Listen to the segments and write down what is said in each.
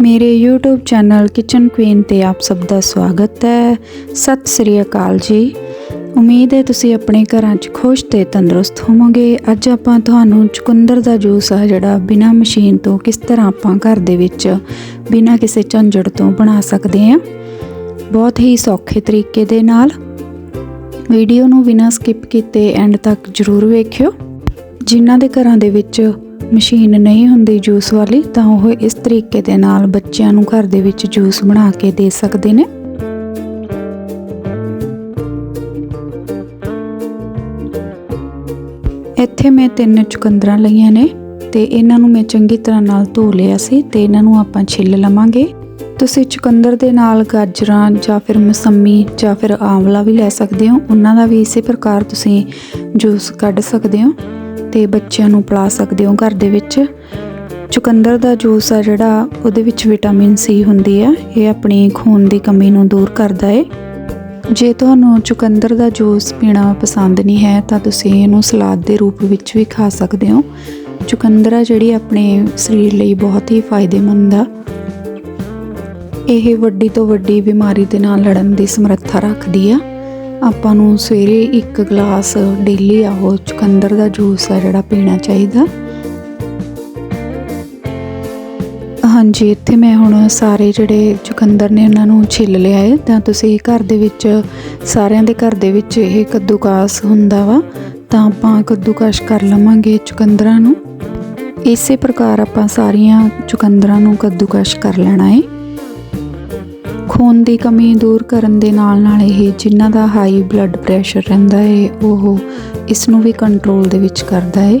ਮੇਰੇ YouTube channel kitchen Queen ਤੇ ਆਪ ਸਭ ਦਾ ਸਵਾਗਤ ਹੈ। ਸਤਿ ਸ੍ਰੀ ਅਕਾਲ ਜੀ। ਉਮੀਦ ਹੈ ਤੁਸੀਂ ਆਪਣੇ ਘਰਾਂ 'ਚ ਖੁਸ਼ ਤੇ ਤੰਦਰੁਸਤ ਹੋਵੋਗੇ। ਅੱਜ ਆਪਾਂ ਤੁਹਾਨੂੰ ਚੁਕੰਦਰ ਦਾ ਜੂਸ ਆ ਜਿਹੜਾ ਬਿਨਾਂ ਮਸ਼ੀਨ ਤੋਂ ਕਿਸ ਤਰ੍ਹਾਂ ਆਪਾਂ ਘਰ ਦੇ ਵਿੱਚ ਬਿਨਾਂ ਕਿਸੇ ਝੰਜੜ ਤੋਂ ਬਣਾ ਸਕਦੇ ਹਾਂ। ਬਹੁਤ ਹੀ ਸੌਖੇ ਤਰੀਕੇ ਦੇ ਨਾਲ। ਵੀਡੀਓ ਨੂੰ ਬਿਨਾਂ ਸਕਿਪ ਕੀਤੇ ਐਂਡ ਤੱਕ ਜ਼ਰੂਰ ਵੇਖਿਓ। ਜਿਨ੍ਹਾਂ ਦੇ ਘਰਾਂ ਦੇ ਵਿੱਚ ਮਸ਼ੀਨ ਨਹੀਂ ਹੁੰਦੀ ਜੂਸ ਵਾਲੀ, ਤਾਂ ਉਹ ਇਸ ਤਰੀਕੇ ਦੇ ਨਾਲ ਬੱਚਿਆਂ ਨੂੰ ਘਰ ਦੇ ਵਿੱਚ ਜੂਸ ਬਣਾ ਕੇ ਦੇ ਸਕਦੇ ਨੇ। ਇੱਥੇ ਮੈਂ ਤਿੰਨ ਚੁਕੰਦਰਾਂ ਲਈਆਂ ਨੇ, ਤੇ ਇਹਨਾਂ ਨੂੰ ਮੈਂ ਚੰਗੀ ਤਰ੍ਹਾਂ ਨਾਲ ਧੋ ਲਿਆ ਸੀ, ਤੇ ਇਹਨਾਂ ਨੂੰ ਆਪਾਂ ਛਿੱਲ ਲਵਾਂਗੇ। ਤੁਸੀਂ ਚੁਕੰਦਰ ਦੇ ਨਾਲ ਗਾਜਰਾਂ ਜਾਂ ਫਿਰ ਮਸੰਮੀ ਜਾਂ ਫਿਰ ਆਂਵਲਾ ਵੀ ਲੈ ਸਕਦੇ ਹੋ। ਉਹਨਾਂ ਦਾ ਵੀ ਇਸੇ ਪ੍ਰਕਾਰ ਤੁਸੀਂ ਜੂਸ ਕੱਢ ਸਕਦੇ ਹੋ। ਤੇ ਬੱਚਿਆਂ ਨੂੰ ਪਿਲਾ ਸਕਦੇ ਹੋ ਘਰ ਦੇ ਵਿੱਚ। ਚੁਕੰਦਰ ਦਾ ਜੂਸ ਆ ਜਿਹੜਾ, ਉਹਦੇ ਵਿੱਚ ਵਿਟਾਮਿਨ ਸੀ ਹੁੰਦੀ ਆ। ਇਹ ਆਪਣੀ ਖੂਨ ਦੀ ਕਮੀ ਨੂੰ ਦੂਰ ਕਰਦਾ ਏ। ਜੇ ਤੁਹਾਨੂੰ ਚੁਕੰਦਰ ਦਾ ਜੂਸ ਪੀਣਾ ਪਸੰਦ ਨਹੀਂ ਹੈ, ਤਾਂ ਤੁਸੀਂ ਇਹਨੂੰ ਸਲਾਦ ਦੇ ਰੂਪ ਵਿੱਚ ਵੀ ਖਾ ਸਕਦੇ ਹੋ। ਚੁਕੰਦਰਾ ਜਿਹੜੀ ਆਪਣੇ ਸਰੀਰ ਲਈ ਬਹੁਤ ਹੀ ਫਾਇਦੇਮੰਦ ਆ। ਇਹ ਵੱਡੀ ਤੋਂ ਵੱਡੀ ਬਿਮਾਰੀ ਦੇ ਨਾਲ ਲੜਨ ਦੀ ਸਮਰੱਥਾ ਰੱਖਦੀ ਆ। ਆਪਾਂ ਨੂੰ ਸਵੇਰੇ ਇੱਕ ਗਲਾਸ ਡੇਲੀ ਆਹੋ ਚੁਕੰਦਰ ਦਾ ਜੂਸ ਆ ਜਿਹੜਾ ਪੀਣਾ ਚਾਹੀਦਾ। ਹਾਂਜੀ, ਇੱਥੇ ਮੈਂ ਹੁਣ ਸਾਰੇ ਜਿਹੜੇ ਚੁਕੰਦਰ ਨੇ ਉਹਨਾਂ ਨੂੰ ਛਿੱਲ ਲਿਆ ਹੈ ਤਾਂ ਤੁਸੀਂ ਘਰ ਦੇ ਵਿੱਚ, ਸਾਰਿਆਂ ਦੇ ਘਰ ਦੇ ਵਿੱਚ ਇਹ ਕੱਦੂਕਾਸ ਹੁੰਦਾ ਵਾ। ਤਾਂ ਆਪਾਂ ਕੱਦੂਕਸ਼ ਕਰ ਲਵਾਂਗੇ ਚੁਕੰਦਰਾਂ ਨੂੰ। ਇਸੇ ਪ੍ਰਕਾਰ ਆਪਾਂ ਸਾਰੀਆਂ ਚੁਕੰਦਰਾਂ ਨੂੰ ਕੱਦੂਕਸ਼ ਕਰ ਲੈਣਾ ਹੈ ਖੂਨ ਦੀ ਕਮੀ ਦੂਰ ਕਰਨ ਦੇ ਨਾਲ ਨਾਲ ਇਹ ਜਿਨ੍ਹਾਂ ਦਾ ਹਾਈ ਬਲੱਡ ਪ੍ਰੈਸ਼ਰ ਰਹਿੰਦਾ ਹੈ ਉਹ ਇਸ ਨੂੰ ਵੀ ਕੰਟਰੋਲ ਦੇ ਵਿੱਚ ਕਰਦਾ ਹੈ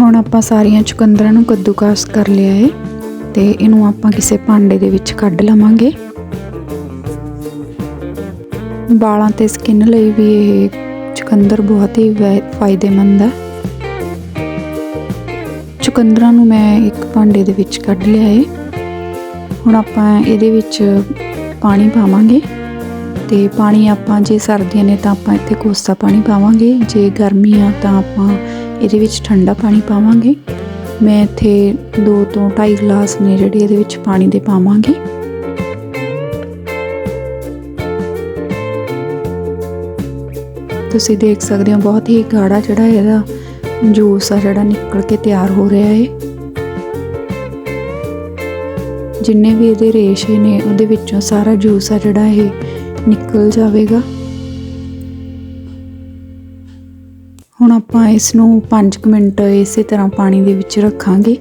ਹੁਣ ਆਪਾਂ ਸਾਰੀਆਂ ਚੁਕੰਦਰਾਂ ਨੂੰ ਕੱਦੂਕਾਸ ਕਰ ਲਿਆ ਹੈ ਤੇ ਇਹਨੂੰ ਆਪਾਂ ਕਿਸੇ ਭਾਂਡੇ ਦੇ ਵਿੱਚ ਕੱਢ ਲਵਾਂਗੇ। ਵਾਲਾਂ ਤੇ ਸਕਿਨ ਲਈ ਵੀ ਇਹ ਚੁਕੰਦਰ ਬਹੁਤ ਹੀ ਫਾਇਦੇਮੰਦ ਹੈ ਚੁਕੰਦਰਾਂ ਨੂੰ ਮੈਂ ਇੱਕ ਭਾਂਡੇ ਦੇ ਵਿੱਚ ਕੱਢ ਲਿਆ ਹੈ ਹੁਣ ਆਪਾਂ ਇਹਦੇ ਵਿੱਚ ਪਾਣੀ ਪਾਵਾਂਗੇ ਤੇ ਪਾਣੀ ਆਪਾਂ ਜੇ ਸਰਦੀਆਂ ਨੇ ਤਾਂ ਆਪਾਂ ਇੱਥੇ ਕੋਸਾ ਪਾਣੀ ਪਾਵਾਂਗੇ, ਜੇ ਗਰਮੀ ਆ ਤਾਂ ਆਪਾਂ ਇਹਦੇ ਵਿੱਚ ਠੰਡਾ ਪਾਣੀ ਪਾਵਾਂਗੇ। ਮੈਂ ਇੱਥੇ 2 ਤੋਂ 2.5 ਗਲਾਸ ਨੇ ਜਿਹੜੇ ਇਹਦੇ ਵਿੱਚ ਪਾਣੀ ਦੇ ਪਾਵਾਂਗੇ। ਤੁਸੀਂ ਦੇਖ ਸਕਦੇ ਹੋ, ਬਹੁਤ ਹੀ ਗਾੜਾ ਜਿਹੜਾ ਇਹਦਾ ਜੂਸ ਆ ਜਿਹੜਾ ਨਿਕਲ ਕੇ ਤਿਆਰ ਹੋ ਰਿਹਾ ਹੈ ਜਿੰਨੇ ਵੀ ਇਹਦੇ ਰੇਸ਼ੇ ਨੇ, ਉਹਦੇ ਵਿੱਚੋਂ ਸਾਰਾ ਜੂਸ ਆ ਜਿਹੜਾ ਇਹ ਨਿਕਲ ਜਾਵੇਗਾ। ਹੁਣ ਆਪਾਂ ਇਸ ਨੂੰ 5 ਮਿੰਟ ਇਸੇ ਤਰ੍ਹਾਂ ਪਾਣੀ ਦੇ ਵਿੱਚ ਰੱਖਾਂਗੇ।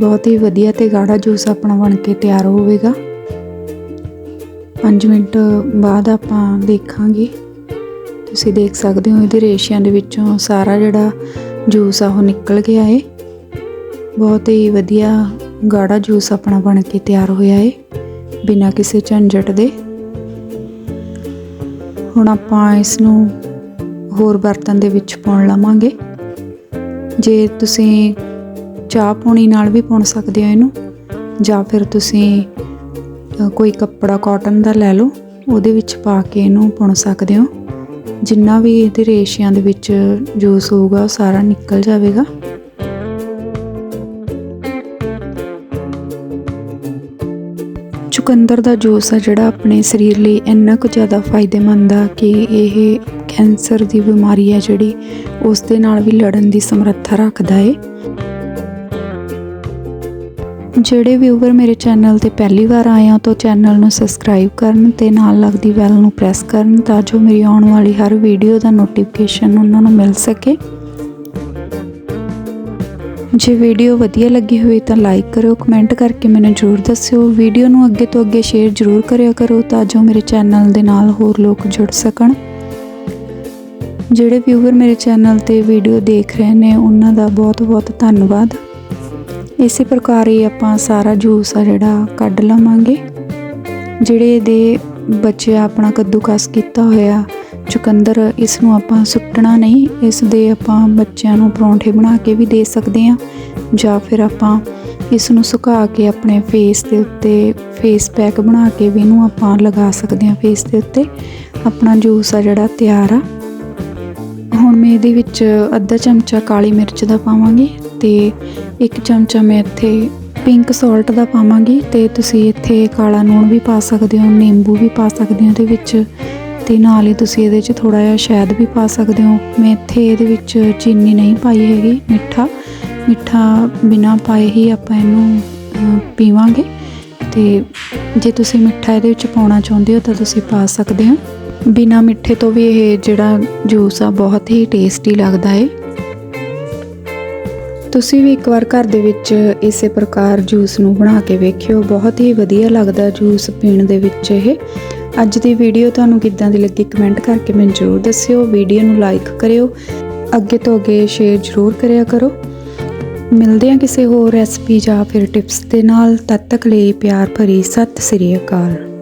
ਬਹੁਤ ਹੀ ਵਧੀਆ ਤੇ ਗਾੜਾ ਜੂਸ ਆਪਣਾ ਬਣ ਕੇ ਤਿਆਰ ਹੋਵੇਗਾ। 5 ਮਿੰਟ ਬਾਅਦ ਆਪਾਂ ਦੇਖਾਂਗੇ। ਤੁਸੀਂ ਦੇਖ ਸਕਦੇ ਹੋ ਇਹਦੇ ਰੇਸ਼ਿਆਂ ਦੇ ਵਿੱਚੋਂ ਸਾਰਾ ਜਿਹੜਾ ਜੂਸ ਆ ਉਹ ਨਿਕਲ ਗਿਆ ਹੈ ਬਹੁਤ ਹੀ ਵਧੀਆ ਗਾੜਾ ਜੂਸ ਆਪਣਾ ਬਣ ਕੇ ਤਿਆਰ ਹੋਇਆ ਏ, ਬਿਨਾਂ ਕਿਸੇ ਝੰਜਟ ਦੇ। ਹੁਣ ਆਪਾਂ ਇਸ ਨੂੰ ਹੋਰ ਬਰਤਨ ਦੇ ਵਿੱਚ ਪਾਉਣ ਲਵਾਂਗੇ। ਜੇ ਤੁਸੀਂ ਚਾਹ ਪਾਣੀ ਨਾਲ ਵੀ ਪਾਉਣ ਸਕਦੇ ਹੋ ਇਹਨੂੰ, ਜਾਂ ਫਿਰ ਤੁਸੀਂ ਕੋਈ ਕੱਪੜਾ ਕਾਟਨ ਦਾ ਲੈ ਲਓ, ਉਹਦੇ ਵਿੱਚ ਪਾ ਕੇ ਇਹਨੂੰ ਪੁਣ ਸਕਦੇ ਹੋ। ਜਿੰਨਾ ਵੀ ਇਹਦੇ ਰੇਸ਼ਿਆਂ ਦੇ ਵਿੱਚ ਜੂਸ ਹੋਊਗਾ, ਉਹ ਸਾਰਾ ਨਿਕਲ ਜਾਵੇਗਾ। ਚੁਕੰਦਰ ਦਾ ਜੂਸ ਆ ਜਿਹੜਾ ਆਪਣੇ ਸਰੀਰ ਲਈ ਇੰਨਾ ਕੁ ਜ਼ਿਆਦਾ ਫਾਇਦੇਮੰਦ ਆ ਕਿ ਇਹ ਕੈਂਸਰ ਦੀ ਬਿਮਾਰੀ ਹੈ ਜਿਹੜੀ ਉਸ ਦੇ ਨਾਲ ਵੀ ਲੜਨ ਦੀ ਸਮਰੱਥਾ ਰੱਖਦਾ ਏ। ਜਿਹੜੇ ਵਿਊਵਰ ਮੇਰੇ ਚੈਨਲ ਤੇ ਪਹਿਲੀ ਵਾਰ ਆਏ ਹੋ ਤਾਂ ਚੈਨਲ ਨੂੰ ਸਬਸਕ੍ਰਾਈਬ ਕਰਨ ਤੇ ਨਾਲ ਲੱਗਦੀ ਬੈਲ ਨੂੰ ਪ੍ਰੈਸ ਕਰਨ ਤਾਂ ਜੋ ਮੇਰੀ ਆਉਣ ਵਾਲੀ ਹਰ ਵੀਡੀਓ ਦਾ ਨੋਟੀਫਿਕੇਸ਼ਨ ਉਹਨਾਂ ਨੂੰ ਮਿਲ ਸਕੇ। ਜੇ ਵੀਡੀਓ ਵਧੀਆ ਲੱਗੀ ਹੋਵੇ ਤਾਂ ਲਾਈਕ ਕਰਿਓ, ਕਮੈਂਟ ਕਰਕੇ ਮੈਨੂੰ ਜ਼ਰੂਰ ਦੱਸਿਓ। ਵੀਡੀਓ ਨੂੰ ਅੱਗੇ ਤੋਂ ਅੱਗੇ ਸ਼ੇਅਰ ਜ਼ਰੂਰ ਕਰਿਆ ਕਰੋ ਤਾਂ ਜੋ ਮੇਰੇ ਚੈਨਲ ਦੇ ਨਾਲ ਹੋਰ ਲੋਕ ਜੁੜ ਸਕਣ। ਜਿਹੜੇ ਵਿਊਵਰ ਮੇਰੇ ਚੈਨਲ ਤੇ ਵੀਡੀਓ ਦੇਖ ਰਹੇ ਨੇ, ਉਹਨਾਂ ਦਾ ਬਹੁਤ-ਬਹੁਤ ਧੰਨਵਾਦ। ਇਸੇ ਪ੍ਰਕਾਰ ਹੀ ਆਪਾਂ ਸਾਰਾ ਜੂਸ ਆ ਜਿਹੜਾ ਕੱਢ ਲਵਾਂਗੇ। ਜਿਹੜੇ ਇਹਦੇ ਬੱਚੇ ਆਪਣਾ ਕੱਦੂਕਸ ਕੀਤਾ ਹੋਇਆ ਚੁਕੰਦਰ ਇਸ ਨੂੰ ਆਪਾਂ ਸੁੱਟਣਾ ਨਹੀਂ, ਇਸ ਦੇ ਆਪਾਂ ਬੱਚਿਆਂ ਨੂੰ ਪਰੌਂਠੇ ਬਣਾ ਕੇ ਵੀ ਦੇ ਸਕਦੇ ਹਾਂ, ਜਾਂ ਫਿਰ ਆਪਾਂ ਇਸ ਨੂੰ ਸੁਕਾ ਕੇ ਆਪਣੇ ਫੇਸ ਦੇ ਉੱਤੇ ਫੇਸ ਪੈਕ ਬਣਾ ਕੇ ਵੀ ਇਹਨੂੰ ਆਪਾਂ ਲਗਾ ਸਕਦੇ ਹਾਂ ਫੇਸ ਦੇ ਉੱਤੇ। ਆਪਣਾ ਜੂਸ ਆ ਜਿਹੜਾ ਤਿਆਰ ਆ। ਹੁਣ ਮੈਂ ਇਹਦੇ ਵਿੱਚ ਅੱਧਾ ਚਮਚਾ ਕਾਲੀ ਮਿਰਚ ਦਾ ਪਾਵਾਂਗੀ ਤੇ ਇੱਕ ਚਮਚਾ ਮੈਂ ਇੱਥੇ ਪਿੰਕ ਸਾਲਟ ਦਾ ਪਾਵਾਂਗੀ ਤੇ ਤੁਸੀਂ ਇੱਥੇ ਕਾਲਾ ਲੂਣ ਵੀ ਪਾ ਸਕਦੇ ਹੋ, ਨਿੰਬੂ ਵੀ ਪਾ ਸਕਦੇ ਹੋ, ਇਹਦੇ ਵਿੱਚ ਤੇ ਨਾਲ ਹੀ ਤੁਸੀਂ ਇਹਦੇ 'ਚ ਥੋੜਾ ਜਿਹਾ ਸ਼ਹਿਦ ਵੀ ਪਾ ਸਕਦੇ ਹੋ। ਮੈਂ ਇੱਥੇ ਇਹਦੇ ਵਿੱਚ ਚੀਨੀ ਨਹੀਂ ਪਾਈ ਹੈਗੀ, ਮਿੱਠਾ। ਮਿੱਠਾ ਬਿਨਾ ਪਾਏ ਹੀ ਆਪਾਂ ਇਹਨੂੰ ਪੀਵਾਂਗੇ। ਤੇ ਜੇ ਤੁਸੀਂ ਮਿੱਠਾ ਇਹਦੇ ਵਿੱਚ ਪਾਉਣਾ ਚਾਹੁੰਦੇ ਹੋ ਤਾਂ ਤੁਸੀਂ ਪਾ ਸਕਦੇ ਹੋ। ਬਿਨਾ ਮਿੱਠੇ ਤੋਂ ਵੀ ਇਹ ਜਿਹੜਾ ਜੂਸ ਆ ਬਹੁਤ ਹੀ ਟੇਸਟੀ ਲੱਗਦਾ ਹੈ ਤੁਸੀਂ ਵੀ ਇੱਕ ਵਾਰ ਘਰ ਦੇ ਵਿੱਚ ਇਸੇ ਪ੍ਰਕਾਰ ਜੂਸ ਨੂੰ ਬਣਾ ਕੇ ਵੇਖਿਓ। ਬਹੁਤ ਹੀ ਵਧੀਆ ਲੱਗਦਾ ਜੂਸ ਪੀਣ ਦੇ ਵਿੱਚ ਇਹ। ਅੱਜ ਦੀ ਵੀਡੀਓ ਤੁਹਾਨੂੰ ਕਿੱਦਾਂ ਦੀ ਲੱਗੀ ਕਮੈਂਟ ਕਰਕੇ ਮੈਨੂੰ ਜ਼ਰੂਰ ਦੱਸਿਓ। ਵੀਡੀਓ ਨੂੰ ਲਾਈਕ ਕਰਿਓ। ਅੱਗੇ ਤੋਂ ਅੱਗੇ ਸ਼ੇਅਰ ਜ਼ਰੂਰ ਕਰਿਆ ਕਰੋ। ਮਿਲਦੇ ਹਾਂ ਕਿਸੇ ਹੋਰ ਰੈਸਪੀ ਜਾਂ ਫਿਰ ਟਿਪਸ ਦੇ ਨਾਲ। ਤਦ ਤੱਕ ਲਈ ਪਿਆਰ ਭਰੀ ਸਤਿ ਸ੍ਰੀ ਅਕਾਲ।